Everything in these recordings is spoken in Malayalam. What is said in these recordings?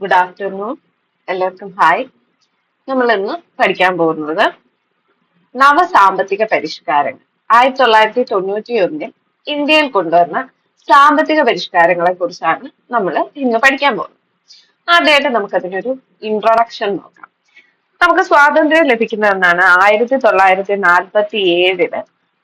ഗുഡ് ആഫ്റ്റർനൂൺ എല്ലാവർക്കും ഹായ് നമ്മൾ ഇന്ന് പഠിക്കാൻ പോകുന്നത് നവസാമ്പത്തിക പരിഷ്കാരങ്ങൾ. ആയിരത്തി തൊള്ളായിരത്തി തൊണ്ണൂറ്റി ഒന്നിൽ ഇന്ത്യയിൽ കൊണ്ടുവന്ന സാമ്പത്തിക പരിഷ്കാരങ്ങളെ കുറിച്ചാണ് നമ്മൾ ഇന്ന് പഠിക്കാൻ പോകുന്നത്. ആദ്യമായിട്ട് നമുക്ക് അതിനൊരു ഇൻട്രൊഡക്ഷൻ നോക്കാം. നമുക്ക് സ്വാതന്ത്ര്യം ലഭിക്കുന്നതെന്നാണ് ആയിരത്തി തൊള്ളായിരത്തി നാൽപ്പത്തി ഏഴിൽ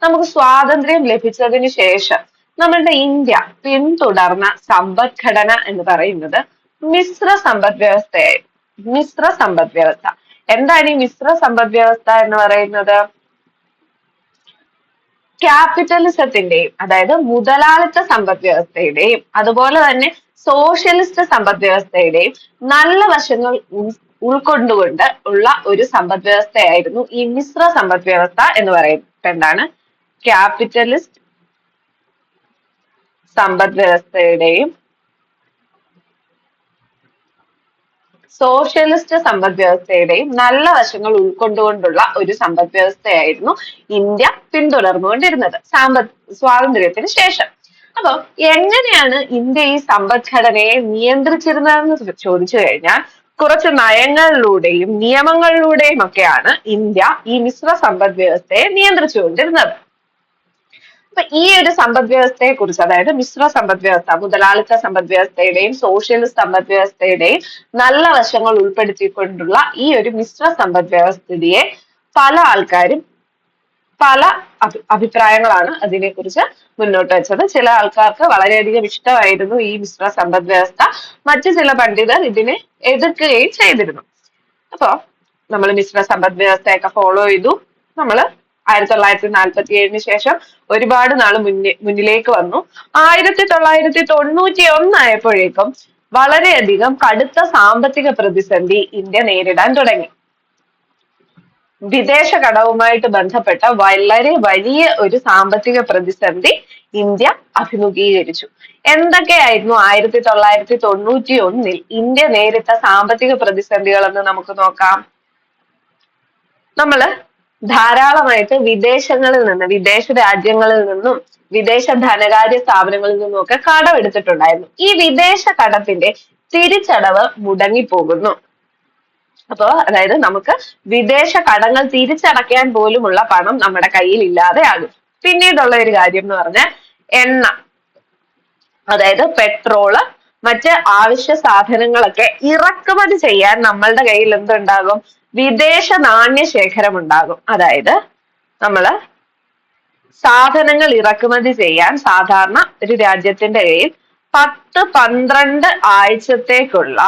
നമുക്ക് സ്വാതന്ത്ര്യം ലഭിച്ചതിന് ശേഷം നമ്മളുടെ ഇന്ത്യ പിന്തുടർന്ന സമ്പദ്ഘടന എന്ന് പറയുന്നത് മിശ്ര സമ്പദ് വ്യവസ്ഥയായിരുന്നു മിശ്ര സമ്പദ് വ്യവസ്ഥ എന്താണ് ഈ മിശ്ര സമ്പദ് വ്യവസ്ഥ എന്ന് പറയുന്നത്? ക്യാപിറ്റലിസത്തിന്റെയും അതായത് മുതലാളിത്ത സമ്പദ് വ്യവസ്ഥയുടെയും അതുപോലെ തന്നെ സോഷ്യലിസ്റ്റ് സമ്പദ് വ്യവസ്ഥയുടെയും നല്ല വശങ്ങൾ ഉൾ- ഉൾക്കൊണ്ടുകൊണ്ട് ഉള്ള ഒരു സമ്പദ് വ്യവസ്ഥയായിരുന്നു ഈ മിശ്ര സമ്പദ് വ്യവസ്ഥ എന്ന് പറയുന്നത്. എന്താണ്? ക്യാപിറ്റലിസ്റ്റ് സമ്പദ് വ്യവസ്ഥയുടെയും സോഷ്യലിസ്റ്റ് സമ്പദ് വ്യവസ്ഥയുടെയും നല്ല വശങ്ങൾ ഉൾക്കൊണ്ടുകൊണ്ടുള്ള ഒരു സമ്പദ് വ്യവസ്ഥയായിരുന്നു ഇന്ത്യ പിന്തുടർന്നുകൊണ്ടിരുന്നത് സാമ്പത് സ്വാതന്ത്ര്യത്തിന് ശേഷം. അപ്പൊ എങ്ങനെയാണ് ഇന്ത്യ ഈ സമ്പദ്ഘടനയെ നിയന്ത്രിച്ചിരുന്നതെന്ന് ചോദിച്ചു കഴിഞ്ഞാൽ കുറച്ച് നയങ്ങളിലൂടെയും നിയമങ്ങളിലൂടെയും ഒക്കെയാണ് ഇന്ത്യ ഈ മിശ്ര സമ്പദ് വ്യവസ്ഥയെ നിയന്ത്രിച്ചുകൊണ്ടിരുന്നത്. അപ്പൊ ഈ ഒരു സമ്പദ് വ്യവസ്ഥയെ കുറിച്ച് അതായത് മിശ്ര സമ്പദ് വ്യവസ്ഥ മുതലാളിത്ത സമ്പദ് വ്യവസ്ഥയുടെയും സോഷ്യലിസ്റ്റ് സമ്പദ് വ്യവസ്ഥയുടെയും നല്ല വശങ്ങൾ ഉൾപ്പെടുത്തിക്കൊണ്ടുള്ള ഈ ഒരു മിശ്ര സമ്പദ് വ്യവസ്ഥിതിയെ പല ആൾക്കാരും പല അഭി- അഭിപ്രായങ്ങളാണ് അതിനെക്കുറിച്ച് മുന്നോട്ട് വെച്ചത്. ചില ആൾക്കാർക്ക് വളരെയധികം ഇഷ്ടമായിരുന്നു ഈ മിശ്ര സമ്പദ് വ്യവസ്ഥ മറ്റു ചില പണ്ഡിതർ ഇതിനെ എതിർക്കുകയും ചെയ്തിരുന്നു. അപ്പൊ നമ്മൾ മിശ്ര സമ്പദ് വ്യവസ്ഥയൊക്കെ ഫോളോ ചെയ്തു. നമ്മൾ ആയിരത്തി തൊള്ളായിരത്തി നാൽപ്പത്തി ഏഴിന് ശേഷം ഒരുപാട് നാൾ മുന്നേ മുന്നിലേക്ക് വന്നു. ആയിരത്തി തൊള്ളായിരത്തി തൊണ്ണൂറ്റി ഒന്നായപ്പോഴേക്കും വളരെയധികം കടുത്ത സാമ്പത്തിക പ്രതിസന്ധി ഇന്ത്യ നേരിടാൻ തുടങ്ങി. വിദേശ കടവുമായിട്ട് ബന്ധപ്പെട്ട വളരെ വലിയ ഒരു സാമ്പത്തിക പ്രതിസന്ധി ഇന്ത്യ അഭിമുഖീകരിച്ചു. എന്തൊക്കെയായിരുന്നു ആയിരത്തി തൊള്ളായിരത്തി തൊണ്ണൂറ്റി ഒന്നിൽ ഇന്ത്യ നേരിട്ട സാമ്പത്തിക പ്രതിസന്ധികൾ എന്ന് നമുക്ക് നോക്കാം. നമ്മൾ ധാരാളമായിട്ട് വിദേശങ്ങളിൽ നിന്ന് വിദേശ രാജ്യങ്ങളിൽ നിന്നും വിദേശ ധനകാര്യ സ്ഥാപനങ്ങളിൽ നിന്നും ഒക്കെ കടം എടുത്തിട്ടുണ്ടായിരുന്നു. ഈ വിദേശ കടത്തിന്റെ തിരിച്ചടവ് മുടങ്ങിപ്പോകുന്നു. അപ്പോ അതായത് നമുക്ക് വിദേശ കടങ്ങൾ തിരിച്ചടയ്ക്കാൻ പോലുമുള്ള പണം നമ്മുടെ കയ്യിൽ ഇല്ലാതെ ആകും. പിന്നീടുള്ള ഒരു കാര്യം എന്ന് പറഞ്ഞാൽ എണ്ണ. അതായത് പെട്രോൾ മറ്റ് ആവശ്യ സാധനങ്ങളൊക്കെ ഇറക്കുമതി ചെയ്യാൻ നമ്മളുടെ കയ്യിൽ എന്തുണ്ടാകും? വിദേശ നാണ്യ ശേഖരം ഉണ്ടാകും അതായത് നമ്മൾ സാധനങ്ങൾ ഇറക്കുമതി ചെയ്യാൻ സാധാരണ ഒരു രാജ്യത്തിന്റെ കയ്യിൽ പത്ത് പന്ത്രണ്ട് ആഴ്ചത്തേക്കുള്ള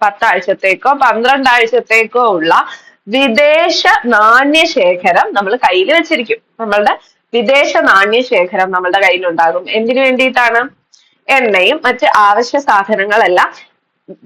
പത്താഴ്ചത്തേക്കോ പന്ത്രണ്ട് ആഴ്ചത്തേക്കോ ഉള്ള വിദേശ നാണ്യ ശേഖരം നമ്മൾ കയ്യിൽ വെച്ചിരിക്കും. നമ്മളുടെ വിദേശ നാണ്യ ശേഖരം നമ്മളുടെ കയ്യിലുണ്ടാകും. എന്തിനു വേണ്ടിയിട്ടാണ്? എണ്ണയും മറ്റ് ആവശ്യ സാധനങ്ങളെല്ലാം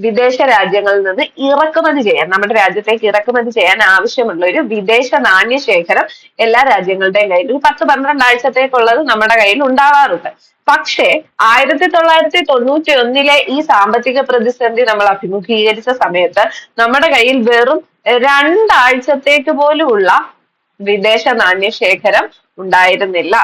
വിദേശ രാജ്യങ്ങളിൽ നിന്ന് ഇറക്കുമതി ചെയ്യാൻ നമ്മുടെ രാജ്യത്തേക്ക് ഇറക്കുമതി ചെയ്യാൻ ആവശ്യമുള്ള ഒരു വിദേശ നാണ്യ ശേഖരം എല്ലാ രാജ്യങ്ങളുടെയും കയ്യിൽ ഒരു പത്ത് പന്ത്രണ്ട് ആഴ്ചത്തേക്കുള്ളത് നമ്മുടെ കയ്യിൽ ഉണ്ടാവാറുണ്ട്. പക്ഷേ ആയിരത്തി തൊള്ളായിരത്തി തൊണ്ണൂറ്റി ഒന്നിലെ ഈ സാമ്പത്തിക പ്രതിസന്ധി നമ്മൾ അഭിമുഖീകരിച്ച സമയത്ത് നമ്മുടെ കയ്യിൽ വെറും രണ്ടാഴ്ചത്തേക്ക് ഉള്ള വിദേശ നാണ്യ ശേഖരം ഉണ്ടായിരുന്നില്ല.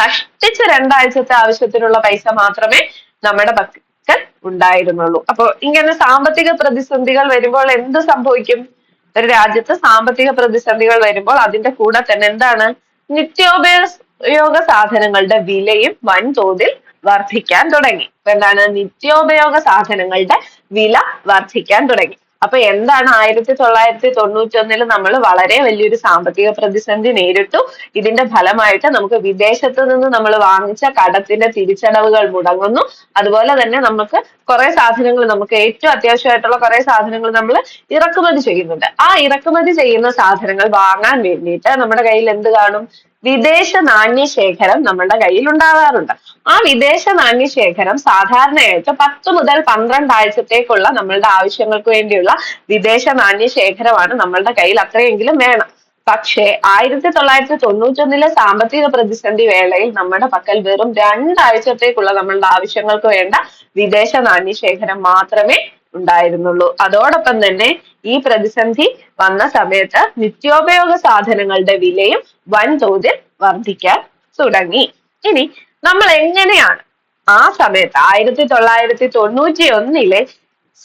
കഷ്ടിച്ച് രണ്ടാഴ്ചത്തെ ആവശ്യത്തിനുള്ള പൈസ മാത്രമേ നമ്മുടെ പക്കൽ ഉണ്ടായിരുന്നുള്ളൂ. അപ്പൊ ഇങ്ങനെ സാമ്പത്തിക പ്രതിസന്ധികൾ വരുമ്പോൾ എന്ത് സംഭവിക്കും? ഒരു രാജ്യത്ത് സാമ്പത്തിക പ്രതിസന്ധികൾ വരുമ്പോൾ അതിന്റെ കൂടെ തന്നെ എന്താണ്? നിത്യോപയോഗ സാധനങ്ങളുടെ വിലയും വൻതോതിൽ വർദ്ധിക്കാൻ തുടങ്ങി. എന്താണ്? നിത്യോപയോഗ സാധനങ്ങളുടെ വില വർദ്ധിക്കാൻ തുടങ്ങി. അപ്പൊ എന്താണ് ആയിരത്തി തൊള്ളായിരത്തി തൊണ്ണൂറ്റി ഒന്നിൽ നമ്മൾ വളരെ വലിയൊരു സാമ്പത്തിക പ്രതിസന്ധി നേരിട്ടു. ഇതിന്റെ ഫലമായിട്ട് നമുക്ക് വിദേശത്ത് നിന്ന് നമ്മൾ വാങ്ങിച്ച കടത്തിന്റെ തിരിച്ചടവുകൾ മുടങ്ങുന്നു. അതുപോലെ തന്നെ നമുക്ക് കുറെ സാധനങ്ങൾ നമുക്ക് ഏറ്റവും അത്യാവശ്യമായിട്ടുള്ള കുറെ സാധനങ്ങൾ നമ്മൾ ഇറക്കുമതി ചെയ്യുന്നുണ്ട്. ആ ഇറക്കുമതി ചെയ്യുന്ന സാധനങ്ങൾ വാങ്ങാൻ വേണ്ടിയിട്ട് നമ്മുടെ കയ്യിൽ എന്ത് കാണും? വിദേശ നാണ്യ ശേഖരം നമ്മളുടെ കയ്യിൽ ഉണ്ടാവാറുണ്ട്. ആ വിദേശ നാണ്യ ശേഖരം സാധാരണയായിട്ട് പത്ത് മുതൽ പന്ത്രണ്ട് ആഴ്ചത്തേക്കുള്ള നമ്മളുടെ ആവശ്യങ്ങൾക്ക് വേണ്ടിയുള്ള വിദേശ നാണ്യ ശേഖരമാണ് നമ്മളുടെ കയ്യിൽ അത്രയെങ്കിലും വേണം. പക്ഷേ ആയിരത്തി തൊള്ളായിരത്തി തൊണ്ണൂറ്റൊന്നിലെ സാമ്പത്തിക പ്രതിസന്ധി വേളയിൽ നമ്മുടെ പക്കൽ വെറും രണ്ടാഴ്ചത്തേക്കുള്ള നമ്മളുടെ ആവശ്യങ്ങൾക്ക് വേണ്ട വിദേശ നാണ്യ ശേഖരം മാത്രമേ ഉണ്ടായിരുന്നുള്ളൂ. അതോടൊപ്പം തന്നെ ഈ പ്രതിസന്ധി വന്ന സമയത്ത് നിത്യോപയോഗ സാധനങ്ങളുടെ വിലയും വൻതോതിൽ വർദ്ധിക്കാൻ തുടങ്ങി. ഇനി നമ്മൾ എങ്ങനെയാണ് ആ സമയത്ത് ആയിരത്തി തൊള്ളായിരത്തി തൊണ്ണൂറ്റി ഒന്നിലെ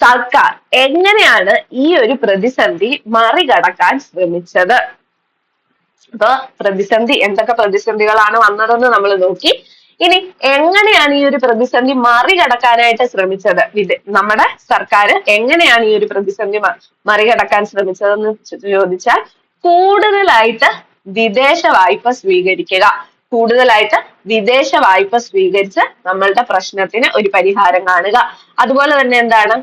സർക്കാർ എങ്ങനെയാണ് ഈ ഒരു പ്രതിസന്ധി മറികടക്കാൻ ശ്രമിച്ചത്? അപ്പൊ പ്രതിസന്ധി എന്തൊക്കെ പ്രതിസന്ധികളാണ് വന്നതെന്ന് നമ്മൾ നോക്കി. ഇനി എങ്ങനെയാണ് ഈ ഒരു പ്രതിസന്ധി മറികടക്കാനായിട്ട് ശ്രമിച്ചത്? ഇത് നമ്മുടെ സർക്കാർ എങ്ങനെയാണ് ഈ ഒരു പ്രതിസന്ധി മറികടക്കാൻ ശ്രമിച്ചതെന്ന് ചോദിച്ചാൽ കൂടുതലായിട്ട് വിദേശ വായ്പ സ്വീകരിക്കുക. കൂടുതലായിട്ട് വിദേശ വായ്പ സ്വീകരിച്ച് നമ്മളുടെ പ്രശ്നത്തിന് ഒരു പരിഹാരം കാണുക. അതുപോലെ തന്നെ എന്താണ്?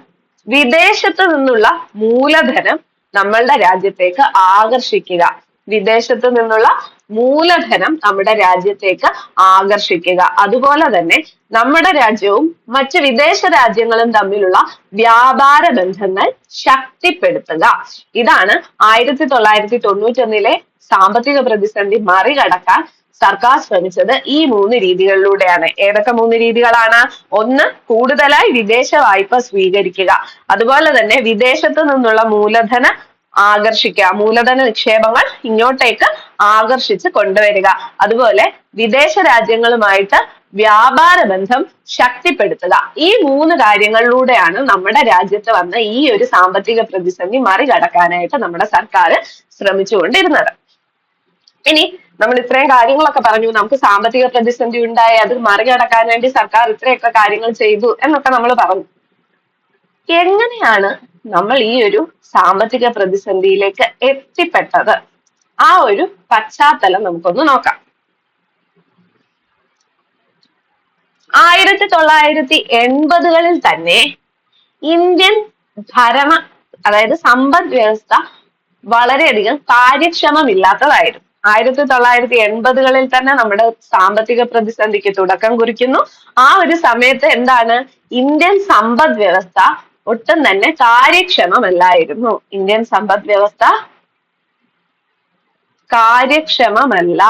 വിദേശത്ത് നിന്നുള്ള മൂലധനം നമ്മളുടെ രാജ്യത്തേക്ക് ആകർഷിക്കുക. വിദേശത്ത് നിന്നുള്ള മൂലധനം നമ്മുടെ രാജ്യത്തേക്ക് ആകർഷിക്കുക. അതുപോലെ തന്നെ നമ്മുടെ രാജ്യവും മറ്റ് വിദേശ രാജ്യങ്ങളും തമ്മിലുള്ള വ്യാപാര ബന്ധങ്ങൾ ശക്തിപ്പെടുത്തുക. ഇതാണ് ആയിരത്തി തൊള്ളായിരത്തി തൊണ്ണൂറ്റൊന്നിലെ സാമ്പത്തിക പ്രതിസന്ധി മറികടക്കാൻ സർക്കാർ ശ്രമിച്ചത് ഈ മൂന്ന് രീതികളിലൂടെയാണ്. ഏതൊക്കെ മൂന്ന് രീതികളാണ്? ഒന്ന് കൂടുതലായി വിദേശ വായ്പ സ്വീകരിക്കുക. അതുപോലെ തന്നെ വിദേശത്ത് നിന്നുള്ള മൂലധന ആകർഷിക്കുക. മൂലധന നിക്ഷേപങ്ങൾ ഇങ്ങോട്ടേക്ക് ആകർഷിച്ച് കൊണ്ടുവരിക. അതുപോലെ വിദേശ രാജ്യങ്ങളുമായിട്ട് വ്യാപാര ബന്ധം ശക്തിപ്പെടുത്തുക. ഈ മൂന്ന് കാര്യങ്ങളിലൂടെയാണ് നമ്മുടെ രാജ്യത്ത് വന്ന ഈ ഒരു സാമ്പത്തിക പ്രതിസന്ധി മറികടക്കാനായിട്ട് നമ്മുടെ സർക്കാർ ശ്രമിച്ചുകൊണ്ടിരുന്നത്. ഇനി നമ്മൾ ഇത്രയും കാര്യങ്ങളൊക്കെ പറഞ്ഞു. നമുക്ക് സാമ്പത്തിക പ്രതിസന്ധി ഉണ്ടായി. അത് മറികടക്കാൻ വേണ്ടി സർക്കാർ ഇത്രയൊക്കെ കാര്യങ്ങൾ ചെയ്തു എന്നൊക്കെ നമ്മൾ പറഞ്ഞു. എങ്ങനെയാണ് നമ്മൾ ഈ ഒരു സാമ്പത്തിക പ്രതിസന്ധിയിലേക്ക് എത്തിപ്പെട്ടത്. ആ ഒരു പശ്ചാത്തലം നമുക്കൊന്ന് നോക്കാം. ആയിരത്തി തൊള്ളായിരത്തി എൺപതുകളിൽ തന്നെ ഇന്ത്യൻ ഭരണ അതായത് സമ്പദ് വ്യവസ്ഥ വളരെയധികം കാര്യക്ഷമമില്ലാത്തതായിരുന്നു. ആയിരത്തി തൊള്ളായിരത്തി എൺപതുകളിൽ തന്നെ നമ്മുടെ സാമ്പത്തിക പ്രതിസന്ധിക്ക് തുടക്കം കുറിക്കുന്നു. ആ ഒരു സമയത്ത് എന്താണ്? ഇന്ത്യൻ സമ്പദ് വ്യവസ്ഥ ഒട്ടും തന്നെ കാര്യക്ഷമമല്ലായിരുന്നു. ഇന്ത്യൻ സമ്പദ് വ്യവസ്ഥ കാര്യക്ഷമമല്ല.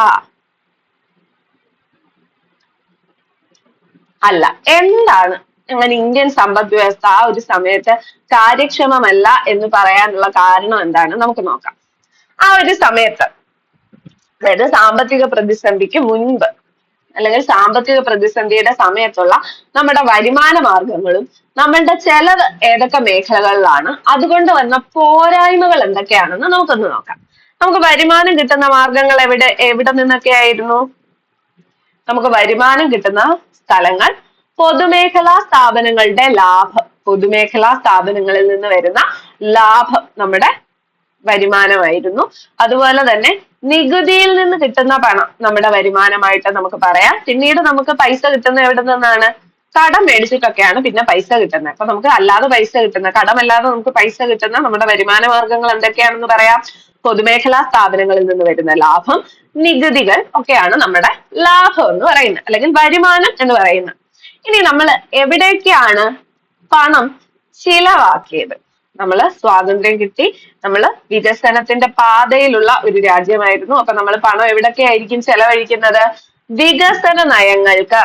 അല്ല എന്താണ് അങ്ങനെ ഇന്ത്യൻ സമ്പദ് വ്യവസ്ഥ ആ ഒരു സമയത്ത് കാര്യക്ഷമമല്ല എന്ന് പറയാനുള്ള കാരണം എന്താണ് നമുക്ക് നോക്കാം. ആ ഒരു സമയത്ത് അതായത് സാമ്പത്തിക പ്രതിസന്ധിക്ക് മുൻപ് അല്ലെങ്കിൽ സാമ്പത്തിക പ്രതിസന്ധിയുടെ സമയത്തുള്ള നമ്മുടെ വരുമാന മാർഗങ്ങളും നമ്മളുടെ ചെലവ് ഏതൊക്കെ മേഖലകളിലാണ് അതുകൊണ്ട് വന്ന പോരായ്മകൾ എന്തൊക്കെയാണെന്ന് നമുക്കൊന്ന് നോക്കാം. നമുക്ക് വരുമാനം കിട്ടുന്ന മാർഗങ്ങൾ എവിടെ എവിടെ നിന്നൊക്കെ ആയിരുന്നു നമുക്ക് വരുമാനം കിട്ടുന്ന സ്ഥലങ്ങൾ പൊതുമേഖലാ സ്ഥാപനങ്ങളുടെ ലാഭം പൊതുമേഖലാ സ്ഥാപനങ്ങളിൽ നിന്ന് വരുന്ന ലാഭം നമ്മുടെ വരുമാനമായിരുന്നു. അതുപോലെ തന്നെ നികുതിയിൽ നിന്ന് കിട്ടുന്ന പണം നമ്മുടെ വരുമാനമായിട്ട് നമുക്ക് പറയാം. പിന്നീട് നമുക്ക് പൈസ കിട്ടുന്ന എവിടെ നിന്നാണ്? കടം മേടിച്ചിട്ടൊക്കെയാണ് പിന്നെ പൈസ കിട്ടുന്നത്. അപ്പൊ നമുക്ക് അല്ലാതെ പൈസ കിട്ടുന്ന കടമല്ലാതെ നമുക്ക് പൈസ കിട്ടുന്ന നമ്മുടെ വരുമാന മാർഗങ്ങൾ എന്തൊക്കെയാണെന്ന് പറയാം. പൊതുമേഖലാ സ്ഥാപനങ്ങളിൽ നിന്ന് വരുന്ന ലാഭം നികുതികൾ ഒക്കെയാണ് നമ്മുടെ ലാഭം എന്ന് പറയുന്നത് അല്ലെങ്കിൽ വരുമാനം എന്ന് പറയുന്നത്. ഇനി നമ്മൾ എവിടേക്കാണ് പണം ചിലവാക്കിയത്? നമ്മൾ സ്വാതന്ത്ര്യം കിട്ടി. നമ്മൾ വികസനത്തിന്റെ പാതയിലുള്ള ഒരു രാജ്യമായിരുന്നു. അപ്പൊ നമ്മൾ പണം എവിടൊക്കെ ആയിരിക്കും ചെലവഴിക്കുന്നത്? വികസന നയങ്ങൾക്ക്.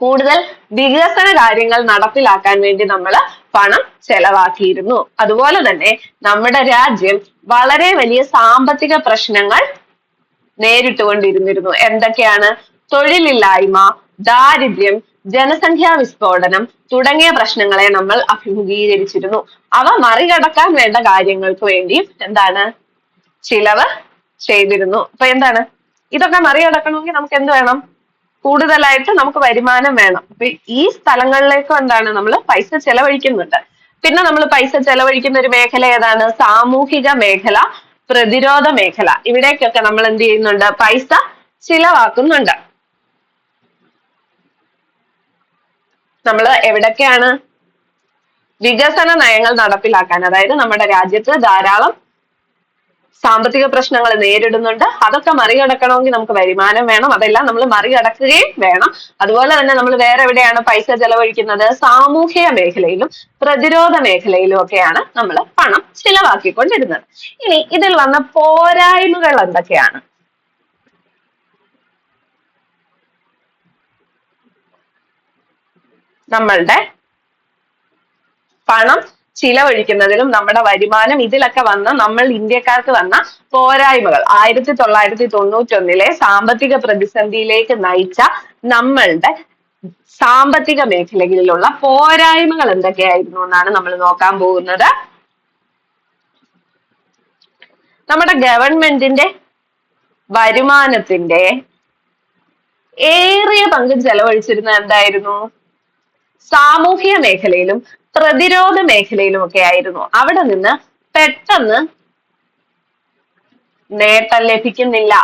കൂടുതൽ വികസന കാര്യങ്ങൾ നടപ്പിലാക്കാൻ വേണ്ടി നമ്മൾ പണം ചെലവാക്കിയിരുന്നു. അതുപോലെ തന്നെ നമ്മുടെ രാജ്യം വളരെ വലിയ സാമ്പത്തിക പ്രശ്നങ്ങൾ നേരിട്ടുകൊണ്ടിരുന്നിരുന്നു. എന്തൊക്കെയാണ്? തൊഴിലില്ലായ്മ ദാരിദ്ര്യം ജനസംഖ്യാ വിസ്ഫോടനം തുടങ്ങിയ പ്രശ്നങ്ങളെ നമ്മൾ അഭിമുഖീകരിച്ചിരുന്നു. അവ മറികടക്കാൻ വേണ്ട കാര്യങ്ങൾക്ക് വേണ്ടി എന്താണ്? ചിലവ് ചെയ്തിരുന്നു. അപ്പൊ എന്താണ്? ഇതൊക്കെ മറികടക്കണമെങ്കിൽ നമുക്ക് എന്ത് വേണം? കൂടുതലായിട്ട് നമുക്ക് വരുമാനം വേണം. അപ്പൊ ഈ സ്ഥലങ്ങളിലേക്ക് എന്താണ് നമ്മൾ പൈസ ചെലവഴിക്കുന്നുണ്ട്. പിന്നെ നമ്മൾ പൈസ ചെലവഴിക്കുന്ന ഒരു മേഖല ഏതാണ്? സാമൂഹിക മേഖല പ്രതിരോധ മേഖല. ഇവിടേക്കൊക്കെ നമ്മൾ എന്ത് ചെയ്യുന്നുണ്ട്? പൈസ ചിലവാക്കുന്നുണ്ട്. നമ്മൾ എവിടൊക്കെയാണ് വികസന നയങ്ങൾ നടപ്പിലാക്കാൻ അതായത് നമ്മുടെ രാജ്യത്ത് ധാരാളം സാമ്പത്തിക പ്രശ്നങ്ങൾ നേരിടുന്നുണ്ട്. അതൊക്കെ മറികടക്കണമെങ്കിൽ നമുക്ക് വരുമാനം വേണം. അതെല്ലാം നമ്മൾ മറികടക്കുകയും വേണം. അതുപോലെ തന്നെ നമ്മൾ വേറെ എവിടെയാണ് പൈസ ചെലവഴിക്കുന്നത്? സാമൂഹിക മേഖലയിലും പ്രതിരോധ മേഖലയിലും ഒക്കെയാണ് നമ്മൾ പണം ചിലവാക്കിക്കൊണ്ടിരുന്നത്. ഇനി ഇതിൽ വന്ന പോരായ്മകൾ എന്തൊക്കെയാണ്? നമ്മളുടെ പണം ചിലവഴിക്കുന്നതിലും നമ്മുടെ വരുമാനം ഇതിലൊക്കെ വന്ന നമ്മൾ ഇന്ത്യക്കാർക്ക് വന്ന പോരായ്മകൾ. ആയിരത്തി തൊള്ളായിരത്തി തൊണ്ണൂറ്റൊന്നിലെ സാമ്പത്തിക പ്രതിസന്ധിയിലേക്ക് നയിച്ച നമ്മളുടെ സാമ്പത്തിക മേഖലകളിലുള്ള പോരായ്മകൾ എന്തൊക്കെയായിരുന്നു എന്നാണ് നമ്മൾ നോക്കാൻ പോകുന്നത്. നമ്മുടെ ഗവൺമെന്റിന്റെ വരുമാനത്തിന്റെ ഏറിയ പങ്കും ചെലവഴിച്ചിരുന്നത് എന്തായിരുന്നു? സാമൂഹ്യ മേഖലയിലും പ്രതിരോധ മേഖലയിലും ഒക്കെ ആയിരുന്നു. അവിടെ നിന്ന് പെട്ടെന്ന് നേട്ടം ലഭിക്കുന്നില്ല.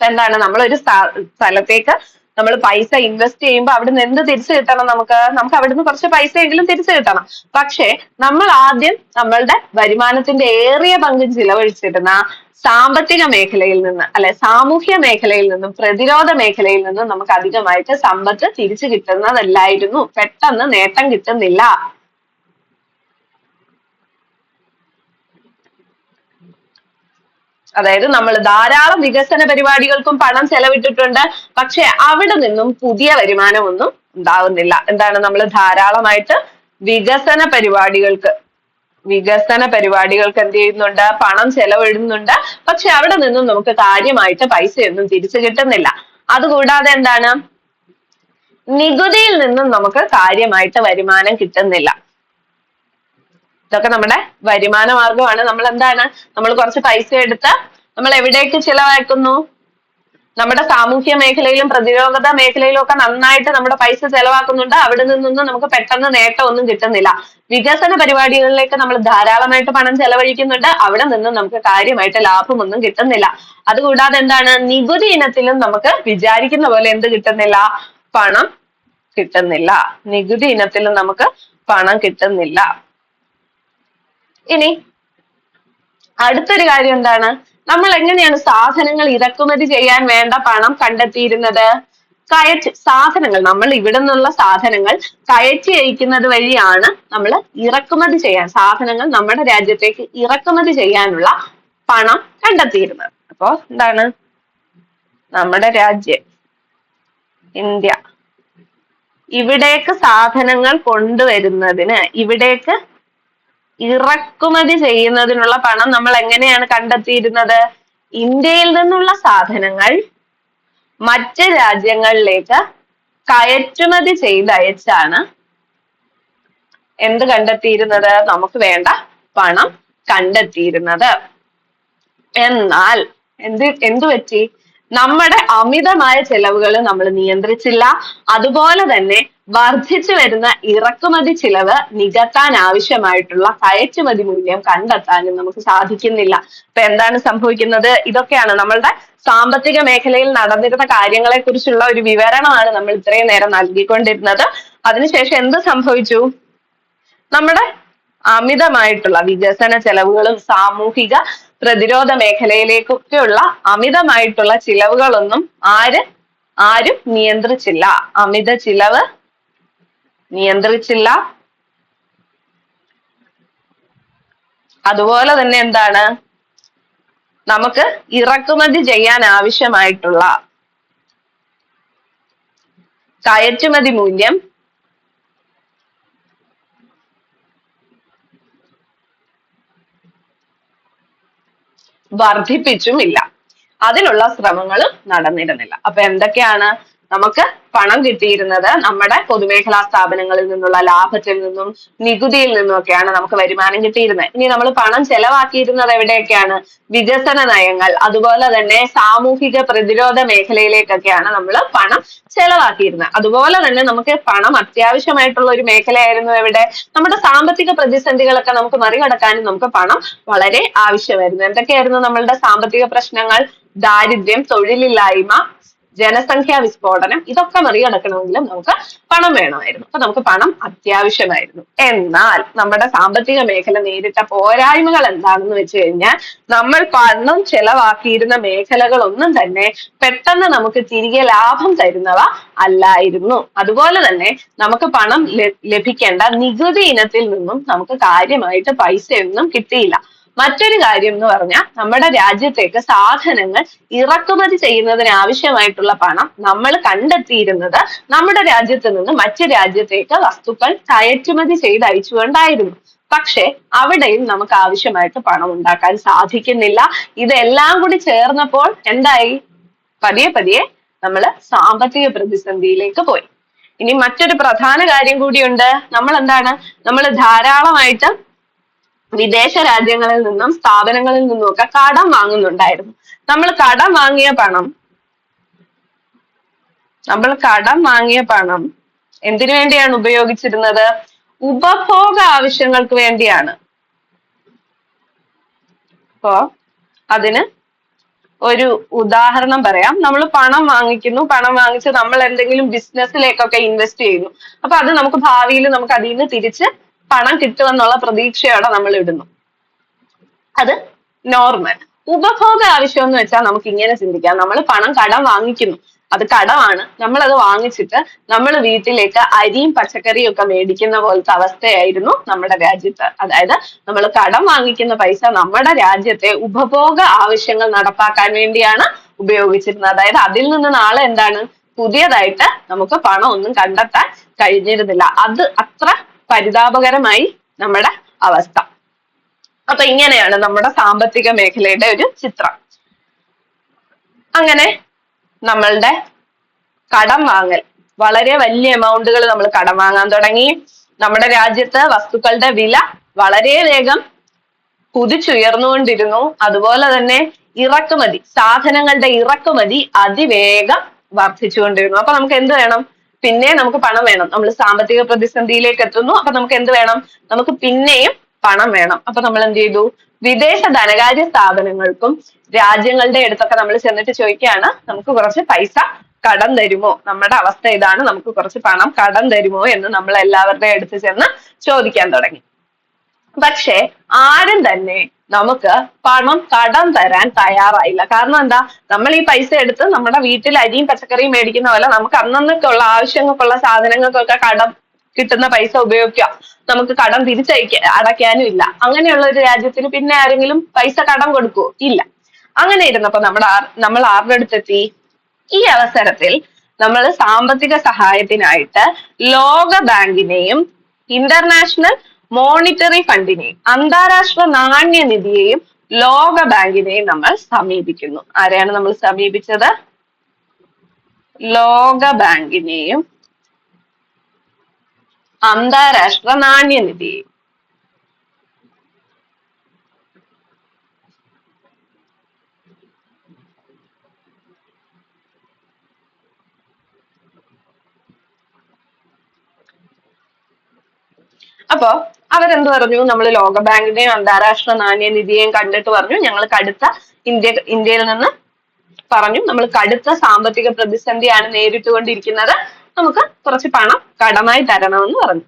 എന്താണ്? നമ്മൾ ഒരു സ്ഥലത്തേക്ക് നമ്മൾ പൈസ ഇൻവെസ്റ്റ് ചെയ്യുമ്പോൾ അവിടുന്ന് എന്ത് തിരിച്ചു കിട്ടണം നമുക്ക്? നമുക്ക് അവിടുന്ന് കുറച്ച് പൈസ എങ്കിലും തിരിച്ചു കിട്ടണം. പക്ഷേ നമ്മൾ ആദ്യം നമ്മളുടെ വരുമാനത്തിന്റെ ഏറിയ പങ്കും ചിലവഴിച്ചിരുന്ന സാമ്പത്തിക മേഖലയിൽ നിന്ന് അല്ലെ സാമൂഹ്യ മേഖലയിൽ നിന്നും പ്രതിരോധ മേഖലയിൽ നിന്നും നമുക്ക് അധികമായിട്ട് സമ്പത്ത് തിരിച്ചു കിട്ടുന്നതല്ലായിരുന്നു. പെട്ടെന്ന് നേട്ടം കിട്ടുന്നില്ല. അതായത് നമ്മൾ ധാരാളം വികസന പരിപാടികൾക്കും പണം ചെലവിട്ടിട്ടുണ്ട്. പക്ഷെ അവിടെ നിന്നും പുതിയ വരുമാനമൊന്നും ഉണ്ടാവുന്നില്ല. എന്താണ് നമ്മൾ ധാരാളമായിട്ട് വികസന പരിപാടികൾക്ക് വികസന പരിപാടികൾക്ക് എന്ത് ചെയ്യുന്നുണ്ട്? പണം ചെലവിടുന്നുണ്ട്. പക്ഷെ അവിടെ നിന്നും നമുക്ക് കാര്യമായിട്ട് പൈസയൊന്നും തിരിച്ചു കിട്ടുന്നില്ല. അതുകൂടാതെ എന്താണ്? നികുതിയിൽ നിന്നും നമുക്ക് കാര്യമായിട്ട് വരുമാനം കിട്ടുന്നില്ല. ഇതൊക്കെ നമ്മുടെ വരുമാന മാർഗമാണ്. നമ്മൾ എന്താണ് നമ്മൾ കുറച്ച് പൈസ എടുത്ത് നമ്മൾ എവിടേക്ക് ചിലവാക്കുന്നു? നമ്മുടെ സാമൂഹ്യ മേഖലയിലും പ്രതിരോധ മേഖലയിലും ഒക്കെ നന്നായിട്ട് നമ്മുടെ പൈസ ചെലവാക്കുന്നുണ്ട്. അവിടെ നിന്നൊന്നും നമുക്ക് പെട്ടെന്ന് നേട്ടമൊന്നും കിട്ടുന്നില്ല. വികസന പരിപാടികളിലേക്ക് നമ്മൾ ധാരാളമായിട്ട് പണം ചെലവഴിക്കുന്നുണ്ട്. അവിടെ നിന്നും നമുക്ക് കാര്യമായിട്ട് ലാഭമൊന്നും കിട്ടുന്നില്ല. അതുകൂടാതെ എന്താണ്? നികുതി ഇനത്തിലും നമുക്ക് വിചാരിക്കുന്ന പോലെ എന്ത് കിട്ടുന്നില്ല? പണം കിട്ടുന്നില്ല. നികുതി ഇനത്തിലും നമുക്ക് പണം കിട്ടുന്നില്ല. ഇനി അടുത്തൊരു കാര്യം എന്താണ്? നമ്മൾ എങ്ങനെയാണ് സാധനങ്ങൾ ഇറക്കുമതി ചെയ്യാൻ വേണ്ട പണം കണ്ടെത്തിയിരുന്നത്? കയറ്റി സാധനങ്ങൾ നമ്മൾ ഇവിടെ നിന്നുള്ള സാധനങ്ങൾ കയറ്റി അയക്കുന്നത് വഴിയാണ് നമ്മൾ ഇറക്കുമതി ചെയ്യാൻ സാധനങ്ങൾ നമ്മുടെ രാജ്യത്തേക്ക് ഇറക്കുമതി ചെയ്യാനുള്ള പണം കണ്ടെത്തിയിരുന്നത്. അപ്പോ എന്താണ്? നമ്മുടെ രാജ്യം ഇന്ത്യ. ഇവിടേക്ക് സാധനങ്ങൾ കൊണ്ടുവരുന്നതിന് ഇവിടേക്ക് ഇറക്കുമതി ചെയ്യുന്നതിനുള്ള പണം നമ്മൾ എങ്ങനെയാണ് കണ്ടെത്തിയിരുന്നത്? ഇന്ത്യയിൽ നിന്നുള്ള സാധനങ്ങൾ മറ്റ് രാജ്യങ്ങളിലേക്ക് കയറ്റുമതി ചെയ്തയച്ചാണ് എന്ത് കണ്ടെത്തിയിരുന്നത്? നമുക്ക് വേണ്ട പണം കണ്ടെത്തിയിരുന്നത്. എന്നാൽ എന്ത് എന്തു പറ്റി? നമ്മുടെ അമിതമായ ചെലവുകൾ നമ്മൾ നിയന്ത്രിച്ചില്ല. അതുപോലെ തന്നെ വർദ്ധിച്ചു വരുന്ന ഇറക്കുമതി ചിലവ് നികത്താൻ ആവശ്യമായിട്ടുള്ള കയറ്റുമതി മൂല്യം കണ്ടെത്താനും നമുക്ക് സാധിക്കുന്നില്ല. ഇപ്പൊ എന്താണ് സംഭവിക്കുന്നത്? ഇതൊക്കെയാണ് നമ്മളുടെ സാമ്പത്തിക മേഖലയിൽ നടന്നിരുന്ന കാര്യങ്ങളെ കുറിച്ചുള്ള ഒരു വിവരണമാണ് നമ്മൾ ഇത്രയും നേരം നൽകിക്കൊണ്ടിരുന്നത്. അതിനുശേഷം എന്ത് സംഭവിച്ചു? നമ്മുടെ അമിതമായിട്ടുള്ള വികസന ചെലവുകളും സാമൂഹിക പ്രതിരോധ മേഖലയിലേക്കൊക്കെയുള്ള അമിതമായിട്ടുള്ള ചിലവുകളൊന്നും ആര് ആരും നിയന്ത്രിച്ചില്ല. അമിത ചിലവ് നിയന്ത്രിച്ചില്ല. അതുപോലെ തന്നെ എന്താണ്? നമുക്ക് ഇറക്കുമതി ചെയ്യാൻ ആവശ്യമായിട്ടുള്ള കയറ്റുമതി മൂല്യം വർദ്ധിപ്പിച്ചുമില്ല. അതിനുള്ള ശ്രമങ്ങളും നടന്നിരുന്നില്ല. അപ്പൊ എന്തൊക്കെയാണ് നമുക്ക് പണം കിട്ടിയിരുന്നത് നമ്മുടെ പൊതുമേഖലാ സ്ഥാപനങ്ങളിൽ നിന്നുള്ള ലാഭത്തിൽ നിന്നും നികുതിയിൽ നിന്നും ഒക്കെയാണ് നമുക്ക് വരുമാനം കിട്ടിയിരുന്നത്. ഇനി നമ്മൾ പണം ചെലവാക്കിയിരുന്നത് എവിടെയൊക്കെയാണ്? വികസന നയങ്ങൾ അതുപോലെ തന്നെ സാമൂഹിക പ്രതിരോധ മേഖലയിലേക്കൊക്കെയാണ് നമ്മൾ പണം ചെലവാക്കിയിരുന്നത്. അതുപോലെ തന്നെ നമുക്ക് പണം അത്യാവശ്യമായിട്ടുള്ള ഒരു മേഖലയായിരുന്നു എവിടെ? നമ്മുടെ സാമ്പത്തിക പ്രതിസന്ധികളൊക്കെ നമുക്ക് മറികടക്കാനും നമുക്ക് പണം വളരെ ആവശ്യമായിരുന്നു. എന്തൊക്കെയായിരുന്നു നമ്മളുടെ സാമ്പത്തിക പ്രശ്നങ്ങൾ? ദാരിദ്ര്യം തൊഴിലില്ലായ്മ ജനസംഖ്യാ വിസ്ഫോടനം ഇതൊക്കെ മറികടക്കണമെങ്കിലും നമുക്ക് പണം വേണമായിരുന്നു. അപ്പൊ നമുക്ക് പണം അത്യാവശ്യമായിരുന്നു. എന്നാൽ നമ്മുടെ സാമ്പത്തിക മേഖല നേരിട്ട പോരായ്മകൾ എന്താണെന്ന് വെച്ച് കഴിഞ്ഞാൽ നമ്മൾ പണം ചെലവാക്കിയിരുന്ന മേഖലകളൊന്നും തന്നെ പെട്ടെന്ന് നമുക്ക് തിരികെ ലാഭം തരുന്നവ അല്ലായിരുന്നു. അതുപോലെ തന്നെ നമുക്ക് പണം ലഭിക്കേണ്ട നികുതി ഇനത്തിൽ നിന്നും നമുക്ക് കാര്യമായിട്ട് പൈസയൊന്നും കിട്ടിയില്ല. മറ്റൊരു കാര്യം എന്ന് പറഞ്ഞാൽ നമ്മുടെ രാജ്യത്തേക്ക് സാധനങ്ങൾ ഇറക്കുമതി ചെയ്യുന്നതിന് ആവശ്യമായിട്ടുള്ള പണം നമ്മൾ കണ്ടെത്തിയിരുന്നത് നമ്മുടെ രാജ്യത്ത് നിന്ന് മറ്റു രാജ്യത്തേക്ക് വസ്തുക്കൾ കയറ്റുമതി ചെയ്ത് അയച്ചുകൊണ്ടായിരുന്നു. പക്ഷെ അവിടെയും നമുക്ക് ആവശ്യമായിട്ട് പണം ഉണ്ടാക്കാൻ സാധിക്കുന്നില്ല. ഇതെല്ലാം കൂടി ചേർന്നപ്പോൾ എന്തായി? പതിയെ പതിയെ നമ്മൾ സാമ്പത്തിക പ്രതിസന്ധിയിലേക്ക് പോയി. ഇനി മറ്റൊരു പ്രധാന കാര്യം കൂടിയുണ്ട്. നമ്മൾ എന്താണ് നമ്മൾ ധാരാളമായിട്ട് വിദേശ രാജ്യങ്ങളിൽ നിന്നും സ്ഥാപനങ്ങളിൽ നിന്നും ഒക്കെ കടം വാങ്ങുന്നുണ്ടായിരുന്നു. നമ്മൾ കടം വാങ്ങിയ പണം നമ്മൾ കടം വാങ്ങിയ പണം എന്തിനു വേണ്ടിയാണ് ഉപയോഗിച്ചിരുന്നത്? ഉപഭോഗ ആവശ്യങ്ങൾക്ക് വേണ്ടിയാണ്. അപ്പോ അതിന് ഒരു ഉദാഹരണം പറയാം. നമ്മൾ പണം വാങ്ങിക്കുന്നു. പണം വാങ്ങിച്ച് നമ്മൾ എന്തെങ്കിലും ബിസിനസ്സിലേക്കൊക്കെ ഇൻവെസ്റ്റ് ചെയ്യുന്നു. അപ്പൊ അത് നമുക്ക് ഭാവിയിൽ നമുക്ക് അതിൽ നിന്ന് തിരിച്ച് പണം കിട്ടുമെന്നുള്ള പ്രതീക്ഷയോടെ നമ്മൾ ഇടുന്നു. അത് നോർമൽ ഉപഭോഗ ആവശ്യം എന്ന് വെച്ചാൽ നമുക്ക് ഇങ്ങനെ ചിന്തിക്കാം. നമ്മൾ പണം കടം വാങ്ങിക്കുന്നു. അത് കടമാണ്. നമ്മൾ അത് വാങ്ങിച്ചിട്ട് നമ്മൾ വീട്ടിലേക്ക് അരിയും പച്ചക്കറിയും ഒക്കെ മേടിക്കുന്ന പോലത്തെ അവസ്ഥയായിരുന്നു നമ്മുടെ രാജ്യത്ത്. അതായത് നമ്മൾ കടം വാങ്ങിക്കുന്ന പൈസ നമ്മുടെ രാജ്യത്തെ ഉപഭോഗ ആവശ്യങ്ങൾ നടപ്പാക്കാൻ വേണ്ടിയാണ് ഉപയോഗിച്ചിരുന്നത്. അതായത് അതിൽ നിന്ന് നാളെ എന്താണ്? പുതിയതായിട്ട് നമുക്ക് പണം ഒന്നും കണ്ടെത്താൻ കഴിഞ്ഞിരുന്നില്ല. അത് അത്ര പരിതാപകരമായി നമ്മുടെ അവസ്ഥ. അപ്പൊ ഇങ്ങനെയാണ് നമ്മുടെ സാമ്പത്തിക മേഖലയുടെ ഒരു ചിത്രം. അങ്ങനെ നമ്മളുടെ കടം വാങ്ങൽ. വളരെ വലിയ എമൗണ്ടുകൾ നമ്മൾ കടം വാങ്ങാൻ തുടങ്ങി. നമ്മുടെ രാജ്യത്ത് വസ്തുക്കളുടെ വില വളരെ വേഗം കുതിച്ചുയർന്നുകൊണ്ടിരുന്നു. അതുപോലെ തന്നെ ഇറക്കുമതി സാധനങ്ങളുടെ ഇറക്കുമതി അതിവേഗം വർദ്ധിച്ചുകൊണ്ടിരുന്നു. അപ്പൊ നമുക്ക് എന്ത് വേണം? പിന്നെ നമുക്ക് പണം വേണം. നമ്മൾ സാമ്പത്തിക പ്രതിസന്ധിയിലേക്ക് എത്തുന്നു. അപ്പൊ നമുക്ക് എന്ത് വേണം? നമുക്ക് പിന്നെയും പണം വേണം. അപ്പൊ നമ്മൾ എന്ത് ചെയ്തു? വിദേശ ധനകാര്യ സ്ഥാപനങ്ങൾക്കും രാജ്യങ്ങളുടെ അടുത്തൊക്കെ നമ്മൾ ചെന്നിട്ട് ചോദിക്കുകയാണ് നമുക്ക് കുറച്ച് പൈസ കടം തരുമോ? നമ്മുടെ അവസ്ഥ ഇതാണ്. നമുക്ക് കുറച്ച് പണം കടം തരുമോ? എന്ന് നമ്മൾ എല്ലാവരുടെ അടുത്ത് ചെന്ന് ചോദിക്കാൻ തുടങ്ങി. പക്ഷേ ആരും തന്നെ നമുക്ക് പണം കടം തരാൻ തയ്യാറായില്ല. കാരണം എന്താ? നമ്മൾ ഈ പൈസ എടുത്ത് നമ്മുടെ വീട്ടിൽ അരിയും പച്ചക്കറിയും മേടിക്കുന്ന പോലെ നമുക്ക് അന്നന്നൊക്കെയുള്ള ആവശ്യങ്ങൾക്കുള്ള സാധനങ്ങൾക്കൊക്കെ കടം കിട്ടുന്ന പൈസ ഉപയോഗിക്കാം നമുക്ക് കടം തിരിച്ചയക്ക അടയ്ക്കാനും ഇല്ല. അങ്ങനെയുള്ള ഒരു രാജ്യത്തിന് പിന്നെ ആരെങ്കിലും പൈസ കടം കൊടുക്കുവോ ഇല്ല. അങ്ങനെ ഇരുന്നപ്പോ നമ്മുടെ നമ്മൾ ആരുടെ അടുത്തെത്തി? ഈ അവസരത്തിൽ നമ്മൾ സാമ്പത്തിക സഹായത്തിനായിട്ട് ലോക ബാങ്കിനെയും ഇന്റർനാഷണൽ മോണിറ്ററി ഫണ്ടിനെയും അന്താരാഷ്ട്ര നാണ്യനിധിയെയും ലോക ബാങ്കിനെയും നമ്മൾ സമീപിക്കുന്നു. ആരെയാണ് നമ്മൾ സമീപിച്ചത്? ലോക ബാങ്കിനെയും അന്താരാഷ്ട്ര നാണ്യനിധിയെയും. അപ്പോ അവരെന്ത് പറഞ്ഞു? നമ്മൾ ലോക ബാങ്കിന്റെയും അന്താരാഷ്ട്ര നാണ്യനിധിയെയും കണ്ടിട്ട് പറഞ്ഞു. ഞങ്ങൾ കടുത്ത ഇന്ത്യ ഇന്ത്യയിൽ നിന്ന് പറഞ്ഞു. നമ്മൾ കടുത്ത സാമ്പത്തിക പ്രതിസന്ധിയാണ് നേരിട്ടുകൊണ്ടിരിക്കുന്നത്. നമുക്ക് കുറച്ച് പണം കടമായി തരണമെന്ന് പറഞ്ഞു.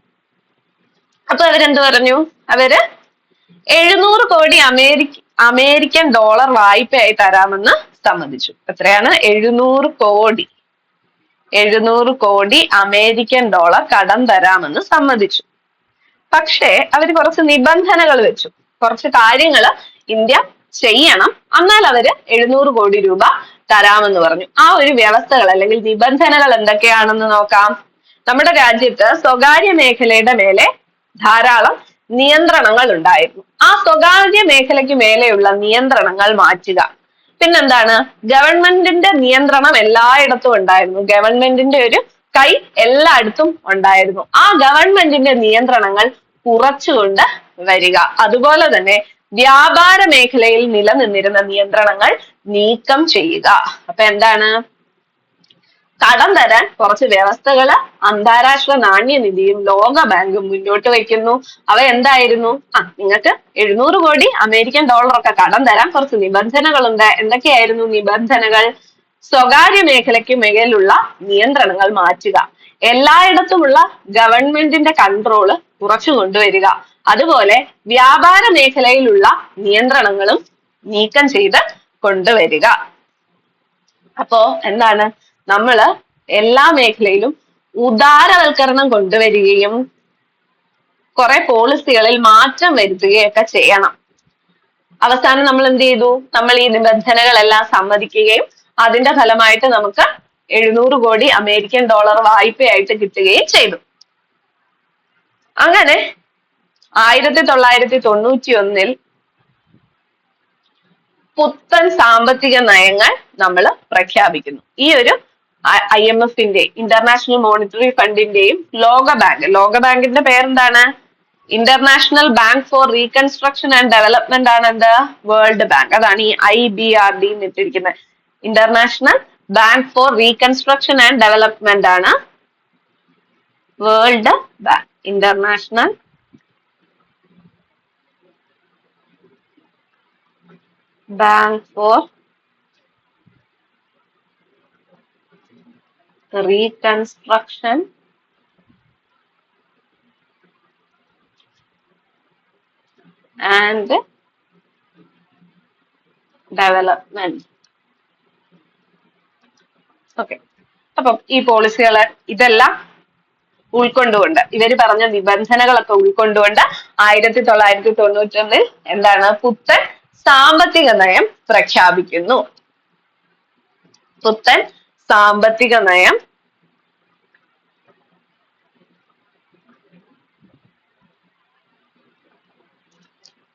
അപ്പൊ അവരെന്ത് പറഞ്ഞു? അവർ എഴുന്നൂറ് കോടി അമേരിക്ക അമേരിക്കൻ ഡോളർ വായ്പയായി തരാമെന്ന് സമ്മതിച്ചു. എത്രയാണ്? എഴുന്നൂറ് കോടി. എഴുന്നൂറ് കോടി അമേരിക്കൻ ഡോളർ കടം തരാമെന്ന് സമ്മതിച്ചു. പക്ഷേ അവർ കുറച്ച് നിബന്ധനകൾ വെച്ചു. കുറച്ച് കാര്യങ്ങൾ ഇന്ത്യ ചെയ്യണം. എന്നാൽ അവർ എഴുന്നൂറ് കോടി രൂപ തരാമെന്ന് പറഞ്ഞു. ആ ഒരു വ്യവസ്ഥകൾ അല്ലെങ്കിൽ നിബന്ധനകൾ എന്തൊക്കെയാണെന്ന് നോക്കാം. നമ്മുടെ രാജ്യത്ത് സ്വകാര്യ മേഖലയുടെ മേലെ ധാരാളം നിയന്ത്രണങ്ങൾ ഉണ്ടായിരുന്നു. ആ സ്വകാര്യ മേഖലയ്ക്ക് മേലെയുള്ള നിയന്ത്രണങ്ങൾ മാറ്റുക. പിന്നെന്താണ്? ഗവൺമെന്റിന്റെ നിയന്ത്രണം എല്ലായിടത്തും ഉണ്ടായിരുന്നു. ഗവൺമെന്റിന്റെ ഒരു കൈ എല്ലായിടത്തും ഉണ്ടായിരുന്നു. ആ ഗവൺമെന്റിന്റെ നിയന്ത്രണങ്ങൾ കുറച്ചുകൊണ്ട് വരിക. അതുപോലെ തന്നെ വ്യാപാര മേഖലയിൽ നിലനിന്നിരുന്ന നിയന്ത്രണങ്ങൾ നീക്കം ചെയ്യുക. അപ്പൊ എന്താണ്? കടം തരാൻ കുറച്ച് വ്യവസ്ഥകൾ അന്താരാഷ്ട്ര നാണ്യനിധിയും ലോക ബാങ്കും മുന്നോട്ട് വയ്ക്കുന്നു. അവ എന്തായിരുന്നു? ആ നിങ്ങൾക്ക് എഴുന്നൂറ് കോടി അമേരിക്കൻ ഡോളറൊക്കെ കടം തരാൻ കുറച്ച് നിബന്ധനകളുണ്ട്. എന്തൊക്കെയായിരുന്നു നിബന്ധനകൾ? സ്വകാര്യ മേഖലയ്ക്ക് മേലുള്ള നിയന്ത്രണങ്ങൾ മാറ്റുക. എല്ലായിടത്തുമുള്ള ഗവൺമെന്റിന്റെ കൺട്രോൾ കുറച്ചു കൊണ്ടുവരിക. അതുപോലെ വ്യാപാര മേഖലയിലുള്ള നിയന്ത്രണങ്ങളും നീക്കം ചെയ്ത് കൊണ്ടുവരിക. അപ്പോ എന്താണ്? നമ്മൾ എല്ലാ മേഖലയിലും ഉദാരവൽക്കരണം കൊണ്ടുവരികയും കുറെ പോളിസികളിൽ മാറ്റം വരുത്തുകയൊക്കെ ചെയ്യണം. അവസാനം നമ്മൾ എന്ത് ചെയ്തു? നമ്മൾ ഈ നിബന്ധനകളെല്ലാം സമ്മതിക്കുകയും അതിന്റെ ഫലമായിട്ട് നമുക്ക് എഴുന്നൂറ് കോടി അമേരിക്കൻ ഡോളർ വായ്പയായിട്ട് കിട്ടുകയും ചെയ്തു. അങ്ങനെ ആയിരത്തി തൊള്ളായിരത്തി തൊണ്ണൂറ്റി ഒന്നിൽ പുത്തൻ സാമ്പത്തിക നയങ്ങൾ നമ്മൾ പ്രഖ്യാപിക്കുന്നു. ഈ ഒരു ഐ എം എഫിന്റെ ഇന്റർനാഷണൽ മോണിറ്ററി ഫണ്ടിന്റെയും ലോക ബാങ്ക്. ലോക ബാങ്കിന്റെ പേരെന്താണ്? International bank for reconstruction and development ആണ് എന്ത്? വേൾഡ് ബാങ്ക് അതാണ് ഈ ഐ ബി ആർ ഡി ഇട്ടിരിക്കുന്നത്. International bank for reconstruction and development ആണ്. World bank international bank for reconstruction. And development. Okay അപ്പം ഈ പോളിസികളെ ഇതെല്ലാം ഉൾക്കൊണ്ടുകൊണ്ട് ഇവർ പറഞ്ഞ നിബന്ധനകളൊക്കെ ഉൾക്കൊണ്ടുകൊണ്ട് ആയിരത്തി തൊള്ളായിരത്തി തൊണ്ണൂറ്റൊന്നിൽ എന്താണ് പുത്തൻ സാമ്പത്തിക നയം പ്രഖ്യാപിക്കുന്നു. പുത്തൻ സാമ്പത്തിക നയം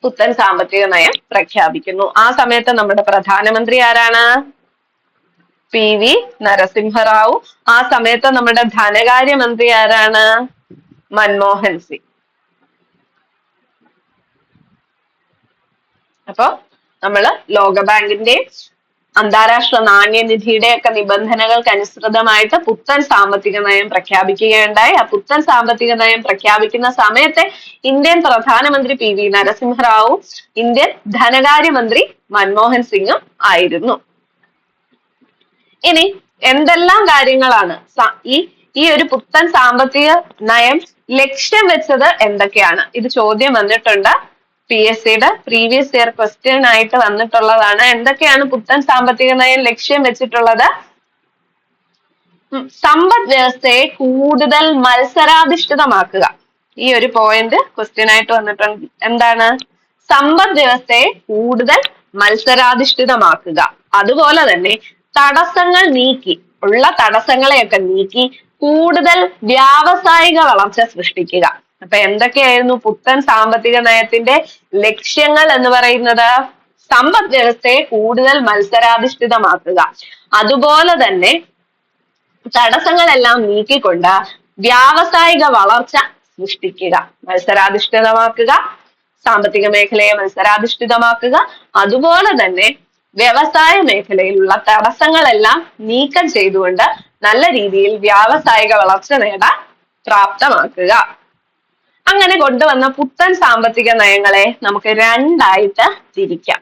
പുത്തൻ സാമ്പത്തിക നയം പ്രഖ്യാപിക്കുന്നു. ആ സമയത്ത് നമ്മുടെ പ്രധാനമന്ത്രി ആരാണ്? P V Narasimha Rao. ആ സമയത്ത് നമ്മുടെ ധനകാര്യമന്ത്രി ആരാണ്? മൻമോഹൻ സിംഗ്. അപ്പൊ നമ്മൾ ലോകബാങ്കിന്റെ അന്താരാഷ്ട്ര നാണ്യനിധിയുടെ ഒക്കെ നിബന്ധനകൾക്ക് അനുസൃതമായിട്ട് പുത്തൻ സാമ്പത്തിക നയം പ്രഖ്യാപിക്കുകയുണ്ടായി. ആ പുത്തൻ സാമ്പത്തിക നയം പ്രഖ്യാപിക്കുന്ന സമയത്തെ ഇന്ത്യൻ പ്രധാനമന്ത്രി പി വി നരസിംഹറാവു ഇന്ത്യൻ ധനകാര്യമന്ത്രി മൻമോഹൻ സിംഗും ആയിരുന്നു. ഇനി എന്തെല്ലാം കാര്യങ്ങളാണ് ഈ ഈ ഒരു പുത്തൻ സാമ്പത്തിക നയം ലക്ഷ്യം വെച്ചത് എന്തൊക്കെയാണ്? ഇത് ചോദ്യം വന്നിട്ടുണ്ട്. പി എസ് സിയുടെ പ്രീവിയസ് ഇയർ ക്വസ്റ്റ്യൻ ആയിട്ട് വന്നിട്ടുള്ളതാണ്. എന്തൊക്കെയാണ് പുത്തൻ സാമ്പത്തിക നയം ലക്ഷ്യം വെച്ചിട്ടുള്ളത്? സമ്പദ് വ്യവസ്ഥയെ കൂടുതൽ മത്സരാധിഷ്ഠിതമാക്കുക. ഈ ഒരു പോയിന്റ് ക്വസ്റ്റ്യൻ ആയിട്ട് വന്നിട്ടുണ്ട്. എന്താണ്? സമ്പദ് വ്യവസ്ഥയെ കൂടുതൽ മത്സരാധിഷ്ഠിതമാക്കുക. അതുപോലെ തന്നെ തടസ്സങ്ങൾ നീക്കി ഉള്ള തടസ്സങ്ങളെയൊക്കെ നീക്കി കൂടുതൽ വ്യാവസായിക വളർച്ച സൃഷ്ടിക്കുക. അപ്പൊ എന്തൊക്കെയായിരുന്നു പുത്തൻ സാമ്പത്തിക നയത്തിന്റെ ലക്ഷ്യങ്ങൾ എന്ന് പറയുന്നത്? സമ്പദ് വ്യവസ്ഥയെ കൂടുതൽ മത്സരാധിഷ്ഠിതമാക്കുക. അതുപോലെ തന്നെ തടസ്സങ്ങളെല്ലാം നീക്കിക്കൊണ്ട് വ്യാവസായിക വളർച്ച സൃഷ്ടിക്കുക. മത്സരാധിഷ്ഠിതമാക്കുക സാമ്പത്തിക മേഖലയെ മത്സരാധിഷ്ഠിതമാക്കുക. അതുപോലെ തന്നെ വ്യവസായ മേഖലയിലുള്ള തടസ്സങ്ങളെല്ലാം നീക്കം ചെയ്തുകൊണ്ട് നല്ല രീതിയിൽ വ്യാവസായിക വളർച്ച നേടാൻ പ്രാപ്തമാക്കുക. അങ്ങനെ കൊണ്ടുവന്ന പുത്തൻ സാമ്പത്തിക നയങ്ങളെ നമുക്ക് രണ്ടായിട്ട് തിരിക്കാം.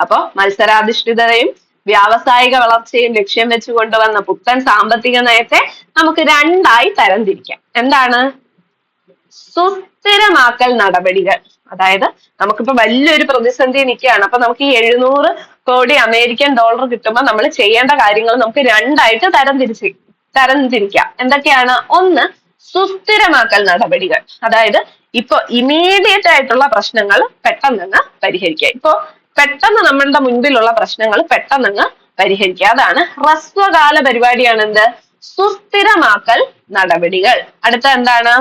അപ്പോ മത്സരാധിഷ്ഠിതതയും വ്യാവസായിക വളർച്ചയും ലക്ഷ്യം വെച്ച് കൊണ്ടുവന്ന പുത്തൻ സാമ്പത്തിക നയത്തെ നമുക്ക് രണ്ടായി തരംതിരിക്കാം എന്താണ്? സുസ്ഥിരമാക്കൽ നടപടികൾ. അതായത് നമുക്കിപ്പോ വലിയൊരു പ്രതിസന്ധി നിൽക്കുകയാണ്. അപ്പൊ നമുക്ക് ഈ എഴുന്നൂറ് കോടി അമേരിക്കൻ ഡോളർ കിട്ടുമ്പോൾ നമ്മൾ ചെയ്യേണ്ട കാര്യങ്ങൾ നമുക്ക് രണ്ടായിട്ട് തരംതിരിച്ച് തരംതിരിക്കാം എന്തൊക്കെയാണ്? ഒന്ന് സുസ്ഥിരമാക്കൽ നടപടികൾ. അതായത് ഇപ്പൊ ഇമീഡിയറ്റ് ആയിട്ടുള്ള പ്രശ്നങ്ങൾ പെട്ടെന്ന് പരിഹരിക്കുക. ഇപ്പോ പെട്ടെന്ന് നമ്മളുടെ മുൻപിലുള്ള പ്രശ്നങ്ങൾ പെട്ടെന്ന് പരിഹരിക്കുക. അതാണ് ഹ്രസ്വകാല പരിപാടിയാണ് എന്ത് സുസ്ഥിരമാക്കൽ നടപടികൾ. അടുത്ത എന്താണ്?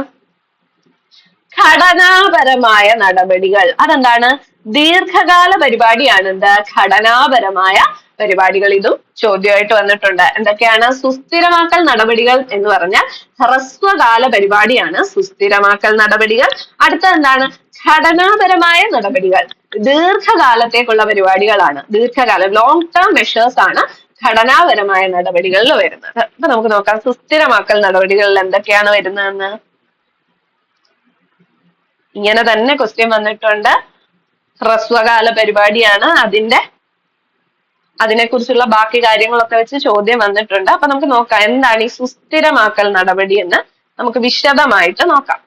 ഘടനാപരമായ നടപടികൾ. അതെന്താണ്? ദീർഘകാല പരിപാടിയാണ് എന്ത്? ഘടനാപരമായ പരിപാടികൾ ഇതും ചോദ്യമായിട്ട് വന്നിട്ടുണ്ട്. എന്തൊക്കെയാണ്? സുസ്ഥിരമാക്കൽ നടപടികൾ എന്ന് പറഞ്ഞാൽ ഹ്രസ്വകാല പരിപാടിയാണ് സുസ്ഥിരമാക്കൽ നടപടികൾ. അടുത്ത എന്താണ്? ഘടനാപരമായ നടപടികൾ. ദീർഘകാലത്തേക്കുള്ള പരിപാടികളാണ്. ദീർഘകാലം ലോങ് ടേം മെഷേഴ്സ് ആണ് ഘടനാപരമായ നടപടികളിൽ വരുന്നത്. അപ്പൊ നമുക്ക് നോക്കാം സുസ്ഥിരമാക്കൽ നടപടികളിൽ എന്തൊക്കെയാണ് വരുന്നതെന്ന്? ഇങ്ങനെ തന്നെ ക്വസ്റ്റ്യൻ വന്നിട്ടുണ്ട്. ഹ്രസ്വകാല പരിപാടിയാണ് അതിന്റെ അതിനെക്കുറിച്ചുള്ള ബാക്കി കാര്യങ്ങളൊക്കെ വെച്ച് ചോദ്യം വന്നിട്ടുണ്ട്. അപ്പൊ നമുക്ക് നോക്കാം എന്താണ് ഈ സുസ്ഥിരമാക്കൽ നടപടി എന്ന് നമുക്ക് വിശദമായിട്ട് നോക്കാം.